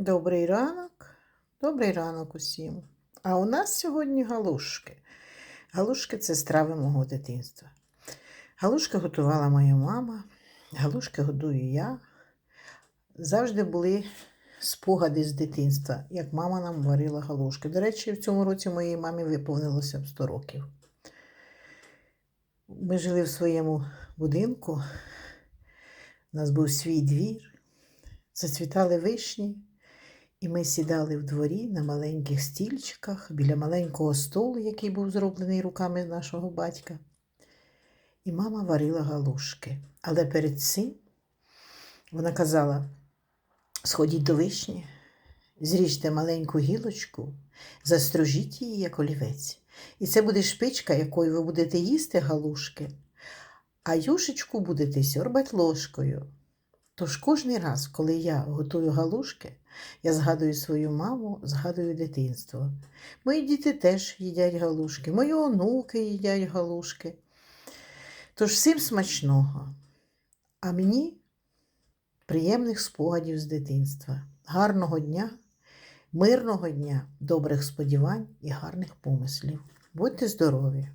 Добрий ранок, добрий ранок усім. А у нас сьогодні галушки. Галушки це страви мого дитинства. Галушки готувала моя мама, галушки годую я. Завжди були спогади з дитинства, як мама нам варила галушки. До речі, в цьому році моїй мамі виповнилося б 100 років. Ми жили в своєму будинку, у нас був свій двір, зацвітали вишні. І ми сідали в дворі на маленьких стільчиках біля маленького столу, який був зроблений руками нашого батька. І мама варила галушки. Але перед цим вона казала: сходіть до вишні, зріжте маленьку гілочку, застружіть її як олівець. І це буде шпичка, якою ви будете їсти галушки, а юшечку будете сьорбать ложкою. Тож кожен раз, коли я готую галушки, я згадую свою маму, згадую дитинство. Мої діти теж їдять галушки, мої онуки їдять галушки. Тож всім смачного, а мені приємних спогадів з дитинства, гарного дня, мирного дня, добрих сподівань і гарних помислів. Будьте здорові!